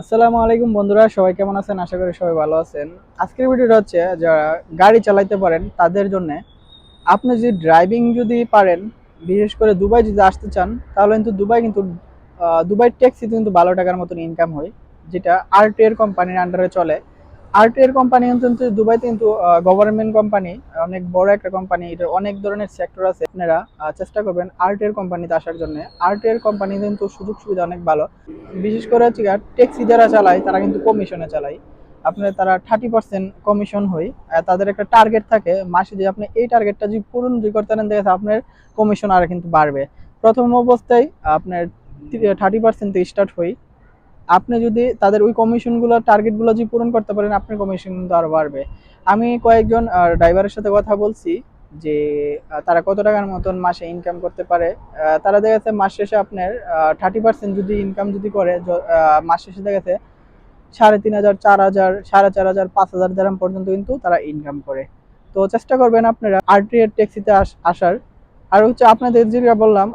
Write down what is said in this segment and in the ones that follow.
আসসালামু আলাইকুম বন্ধুরা, সবাই কেমন আছেন? আশা করি সবাই ভালো আছেন। আজকের ভিডিওটা হচ্ছে, যারা গাড়ি চালাইতে পারেন, তাদের জন্য আপনি যদি ড্রাইভিং যদি পারেন, বিশেষ করে দুবাই যদি আসতে চান, তাহলে কিন্তু দুবাই কিন্তু দুবাই ট্যাক্সিতে কিন্তু ভালো টাকার মতন ইনকাম হয়, যেটা আর এর কোম্পানির আন্ডারে চলে। আরটি এর কোম্পানি কিন্তু দুবাইতে কিন্তু গভর্নমেন্ট কোম্পানি অনেক বড় একটা কোম্পানি এটার অনেক ধরনের সেক্টর আছে। আপনারা চেষ্টা করবেন আরটি এর কোম্পানিতে আসার জন্য। আরটি এর কোম্পানি কিন্তু সুযোগ সুবিধা অনেক ভালো। বিশেষ করে হচ্ছে ট্যাক্সি যারা চালায়, তারা কিন্তু কমিশনে চালায়। আপনার তারা থার্টি পার্সেন্ট কমিশন হয়। তাদের একটা টার্গেট থাকে, মাসে যে আপনি এই টার্গেটটা যদি পূরণ যদি করতে পারেন দেখে আপনার কমিশন আর কিন্তু বাড়বে। প্রথম অবস্থায় আপনার থার্টি পার্সেন্ট স্টার্ট হই আপনি যদি তাদের ওই কমিশনগুলো টার্গেটগুলো যদি পূরণ করতে পারেন, আপনার কমিশন কিন্তু আরও বাড়বে। আমি কয়েকজন ড্রাইভারের সাথে কথা বলছি যে তারা কত টাকার মতন মাসে ইনকাম করতে পারে। তারা দেখা যাচ্ছে মাস শেষে আপনার থার্টি পার্সেন্ট যদি ইনকাম যদি করে মাস শেষে দেখা যাচ্ছে সাড়ে তিন হাজার, চার হাজার, সাড়ে চার হাজার, পাঁচ হাজার দেড়াম পর্যন্ত কিন্তু তারা ইনকাম করে। তো চেষ্টা করবেন আপনারা আরটি এর ট্যাক্সিতে আসার। আর হচ্ছে আপনাদের যেটা বললাম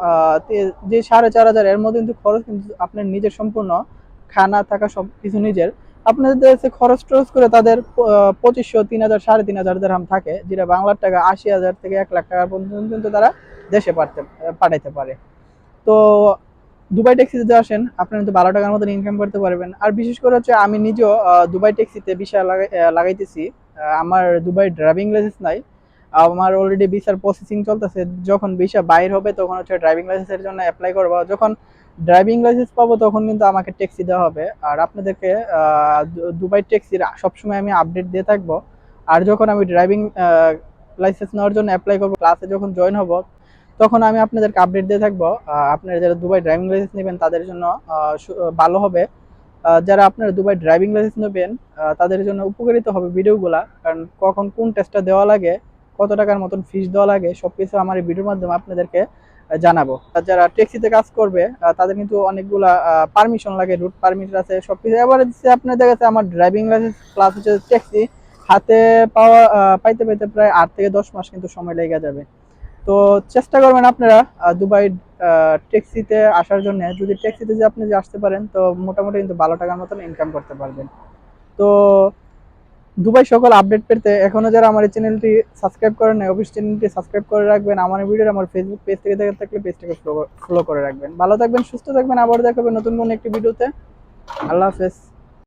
যে সাড়ে চার হাজার, এর মধ্যে কিন্তু খরচ কিন্তু আপনার নিজের সম্পূর্ণ খানা থাকা সব কিছু নিজের। আপনাদের দেশে খরচ টরচ করে তাদের পঁচিশশো, তিন হাজার, সাড়ে তিন হাজার দেড়হাম থাকে, যেটা বাংলার টাকা আশি হাজার থেকে এক লাখ টাকা পর্যন্ত তারা দেশে পাঠাতে, পাঠাইতে পারে। তো দুবাই ট্যাক্সিতে আসেন, আপনারা কিন্তু বারো টাকার মতন ইনকাম করতে পারবেন। আর বিশেষ করে হচ্ছে আমি নিজেও দুবাই ট্যাক্সিতে ভিসা লাগাই লাগাইতেছি। আমার দুবাই ড্রাইভিং লাইসেন্স নাই। আমার অলরেডি ভিসার প্রসেসিং চলতেছে। যখন ভিসা বাইর হবে, তখন হচ্ছে ড্রাইভিং লাইসেন্সের জন্য অ্যাপ্লাই করব। যখন ড্রাইভিং লাইসেন্স পাবো তখন কিন্তু আমাকে ট্যাক্সি দেওয়া হবে। আর আপনাদেরকে দুবাই ট্যাক্সির সবসময় আমি আপডেট দিয়ে থাকব। আর যখন আমি ড্রাইভিং লাইসেন্স নেওয়ার জন্য অ্যাপ্লাই করব ক্লাসে যখন জয়েন হব, তখন আমি আপনাদেরকে আপডেট দিয়ে থাকব। আপনারা যারা দুবাই ড্রাইভিং লাইসেন্স নেবেন, তাদের জন্য ভালো হবে। যারা আপনারা দুবাই ড্রাইভিং লাইসেন্স নেবেন তাদের জন্য উপকারিত হবে ভিডিওগুলা। কারণ কখন কোন টেস্টটা দেওয়া লাগে, কত টাকার মতন ফিস দেওয়া লাগে সব কিছু আমার এই ভিডিওর মাধ্যমে আপনাদেরকে জানাব। যারা ট্যাক্সিতে কাজ করবে তাদের কিন্তু অনেকগুলা পারমিশন লাগে রুট পারমিট আছে, সবকিছু। এবারে দিচ্ছে, আপনার দেখা আমার ড্রাইভিং লাইসেন্স প্লাস হচ্ছে ট্যাক্সি হাতে পাওয়া পাইতে পাইতে প্রায় আট থেকে দশ মাস কিন্তু সময় লেগে যাবে। তো চেষ্টা করবেন আপনারা দুবাই ট্যাক্সিতে আসার জন্য। যদি ট্যাক্সিতে যে আপনি যে আসতে পারেন, তো মোটামুটি কিন্তু ভালো টাকার মতন ইনকাম করতে পারবেন। তো দুবাই সকল আপডেট পেতে এখনও যারা আমার এই চ্যানেলটি সাবস্ক্রাইব করেন নাই অফিস চ্যানেলটি সাবস্ক্রাইব করে রাখবেন। আমার ভিডিওর আমার ফেসবুক পেজ থেকে দেখে থাকলে পেজটাকে ফলো করে রাখবেন। ভালো থাকবেন, সুস্থ থাকবেন, আবার দেখাবেন নতুন কোনো একটি ভিডিওতে। আল্লাহ হাফেজ।